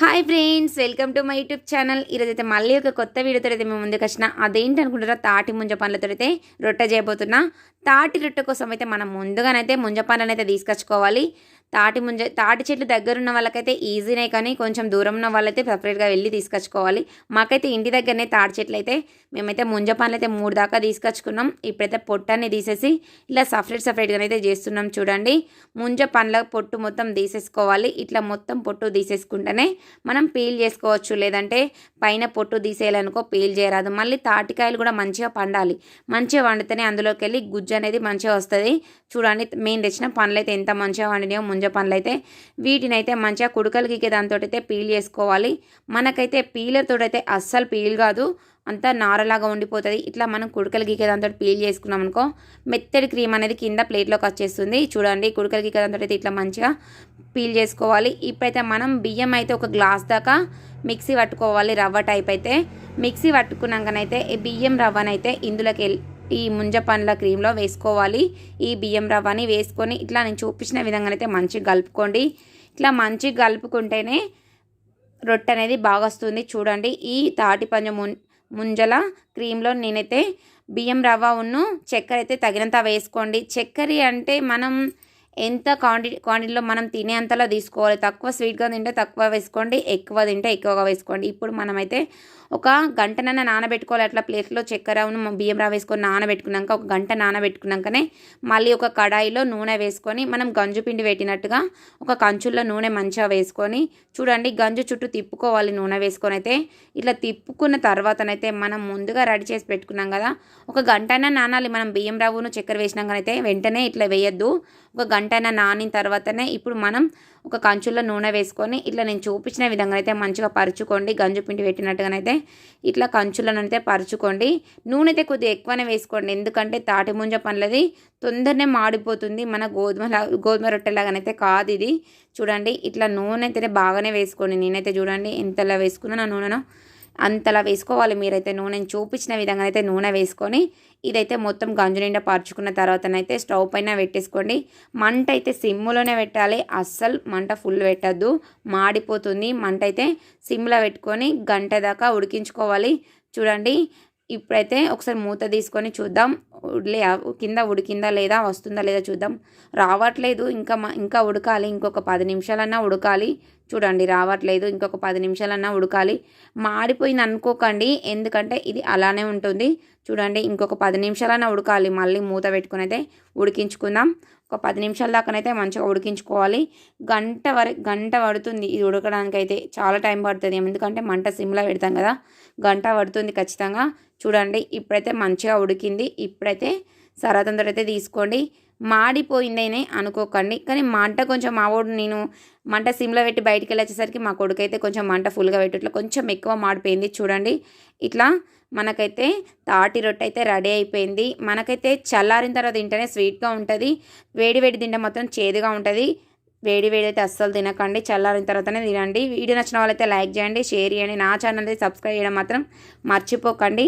Hi friends welcome to my YouTube channel. ఈరోజైతే మళ్ళీ ఒక కొత్త వీడియోతో అయితే మేము ముందుకు వచ్చిన. అదేంటి అనుకుంటారా తాటి ముంజ పండ్లతో అయితే రొట్టె చేయబోతున్నా. తాటి రొట్టె కోసం అయితే మనం ముందుగానైతే ముంజ పండ్లను అయితే తీసుకొచ్చుకోవాలి. తాటి ముంజ తాటి చెట్లు దగ్గర ఉన్న వాళ్ళకైతే ఈజీనే కానీ కొంచెం దూరం ఉన్న వాళ్ళైతే సపరేట్గా వెళ్ళి తీసుకొచ్చుకోవాలి. మాకైతే ఇంటి దగ్గరనే తాటి చెట్లు అయితే మేమైతే ముంజ పండ్లు అయితే మూడు దాకా తీసుకొచ్చుకున్నాం. ఇప్పుడైతే పొట్టని తీసేసి ఇలా సపరేట్ సపరేట్గా అయితే చేస్తున్నాం చూడండి. ముంజ పండ్ల పొట్టు మొత్తం తీసేసుకోవాలి. ఇట్లా మొత్తం పొట్టు తీసేసుకుంటేనే మనం పీల్ చేసుకోవచ్చు. లేదంటే పైన పొట్టు తీసేయాలనుకో పీల్ చేయరాదు. మళ్ళీ తాటికాయలు కూడా మంచిగా పండాలి. మంచిగా వండితేనే అందులోకి వెళ్ళి గుజ్జు అనేది మంచిగా వస్తుంది. చూడండి మేము తెచ్చిన పండ్లు అయితే ఎంత మంచిగా వండినాయో ముంజ పండ్లు అయితే వీటిని అయితే మంచిగా కుడుకలు గీకే దాంతో అయితే పీల్ చేసుకోవాలి. మనకైతే పీలర్తో అయితే అస్సలు పీల్ కాదు. అంతా నారలాగా ఉండిపోతుంది. ఇట్లా మనం కుడుకలు గీకేదాంతో పీల్ చేసుకున్నాం అనుకో మెత్తడి క్రీమ్ అనేది కింద ప్లేట్లోకి వచ్చేస్తుంది. చూడండి కుడుకలు గీకేదాంతో అయితే ఇట్లా మంచిగా పీల్ చేసుకోవాలి. ఇప్పుడైతే మనం బియ్యం అయితే ఒక గ్లాస్ దాకా మిక్సీ పట్టుకోవాలి రవ్వ టైప్ అయితే. మిక్సీ పట్టుకున్నాకనైతే ఈ బియ్యం రవ్వనైతే ఇందులోకి వెళ్ళి ఈ ముంజ పండ్ల క్రీమ్లో వేసుకోవాలి. ఈ బియ్యం రవ్వని వేసుకొని ఇట్లా నేను చూపించిన విధంగానైతే మంచిగా కలుపుకోండి. ఇట్లా మంచిగా కలుపుకుంటేనే రొట్టె అనేది బాగా వస్తుంది. చూడండి ఈ తాటి పంజ ముం ముంజల క్రీమ్లో నేనైతే బియ్యం రవ్వ ఉన్ను చక్కెర అయితే తగినంత వేసుకోండి. చక్కెర అంటే మనం ఎంత క్వాంటిటీ క్వాంటిటీలో మనం తినే అంతలో తీసుకోవాలి. తక్కువ స్వీట్గా తింటే తక్కువ వేసుకోండి ఎక్కువ తింటే ఎక్కువగా వేసుకోండి. ఇప్పుడు మనమైతే ఒక గంటనన్న నానబెట్టుకోవాలి. అట్లా ప్లేట్లో చక్కెరను బియ్యం రా వేసుకొని నానబెట్టుకున్నాక ఒక గంట నానబెట్టుకున్నాకనే మళ్ళీ ఒక కడాయిలో నూనె వేసుకొని మనం గంజు పిండి పెట్టినట్టుగా ఒక కంచుల్లో నూనె మంచిగా వేసుకొని చూడండి గంజు చుట్టూ తిప్పుకోవాలి నూనె వేసుకొని అయితే. ఇట్లా తిప్పుకున్న తర్వాతనైతే మనం ముందుగా రెడీ చేసి పెట్టుకున్నాం కదా. ఒక గంటన నానాలి. మనం బియ్యం రావును చక్కెర వేసినాకనైతే వెంటనే ఇట్లా వేయద్దు. ఒక గంటైనా నానిన తర్వాతనే ఇప్పుడు మనం ఒక కంచుల్లో నూనె వేసుకొని ఇట్లా నేను చూపించిన విధంగా అయితే మంచిగా పరుచుకోండి. గంజు పిండి పెట్టినట్టుగానైతే ఇట్లా కంచులనైతే పరుచుకోండి. నూనె అయితే కొద్దిగా ఎక్కువనే వేసుకోండి. ఎందుకంటే తాటి ముంజ పండ్లది తొందరనే మాడిపోతుంది. మన గోధుమ గోధుమ రొట్టెలాగానైతే కాదు ఇది. చూడండి ఇట్లా నూనె అయితేనే బాగానే వేసుకోండి. నేనైతే చూడండి ఎంతలా వేసుకున్నా నూనెను. అంతలా వేసుకోవాలి. మీరైతే నూనెని చూపించిన విధంగా అయితే నూనె వేసుకొని ఇదైతే మొత్తం గంజు నిండా పరుచుకున్న తర్వాతనైతే స్టవ్ పైన పెట్టేసుకోండి. మంట అయితే సిమ్లోనే పెట్టాలి. అస్సలు మంట ఫుల్ పెట్టద్దు. మాడిపోతుంది. మంట అయితే సిమ్లో పెట్టుకొని గంట దాకా ఉడికించుకోవాలి. చూడండి. ఇప్పుడైతే ఒకసారి మూత తీసుకొని చూద్దాం. లే కింద ఉడికిందా లేదా వస్తుందా లేదా చూద్దాం. రావట్లేదు ఇంకా ఇంకా ఉడకాలి. ఇంకొక పది నిమిషాలన్నా ఉడకాలి. చూడండి రావట్లేదు ఇంకొక పది నిమిషాలన్నా ఉడకాలి. మాడిపోయింది అనుకోకండి ఎందుకంటే ఇది అలానే ఉంటుంది. చూడండి ఇంకొక పది నిమిషాలన్నా ఉడకాలి. మళ్ళీ మూత పెట్టుకుని అయితే ఉడికించుకుందాం. ఒక పది నిమిషాల దాకానైతే మంచిగా ఉడికించుకోవాలి. గంట వరకు గంట పడుతుంది ఇది ఉడకడానికి అయితే చాలా టైం పడుతుంది. ఎందుకంటే మంట సిమ్లో పెడతాం కదా. గంట పడుతుంది ఖచ్చితంగా. చూడండి ఇప్పుడైతే మంచిగా ఉడికింది. ఇప్పుడైతే సరాతంతో అయితే తీసుకోండి. మాడిపోయిందని అనుకోకండి. కానీ మంట కొంచెం మావోడు నేను మంట సిమ్లో పెట్టి బయటికి వెళ్ళేసరికి మా కొడుకు అయితే కొంచెం మంట ఫుల్గా పెట్టట్లా కొంచెం ఎక్కువ మాడిపోయింది. చూడండి. ఇట్లా మనకైతే తాటి రొట్టె అయితే రెడీ అయిపోయింది. మనకైతే చల్లారిన తర్వాత తింటేనే స్వీట్గా ఉంటుంది. వేడి వేడి తింటే మాత్రం చేదుగా ఉంటుంది. వేడి వేడి అయితే అస్సలు తినకండి. చల్లారిన తర్వాతనే తినండి. వీడియో నచ్చిన వాళ్ళైతే లైక్ చేయండి షేర్ చేయండి. నా ఛానల్ అయితే సబ్స్క్రైబ్ చేయడం మాత్రం మర్చిపోకండి.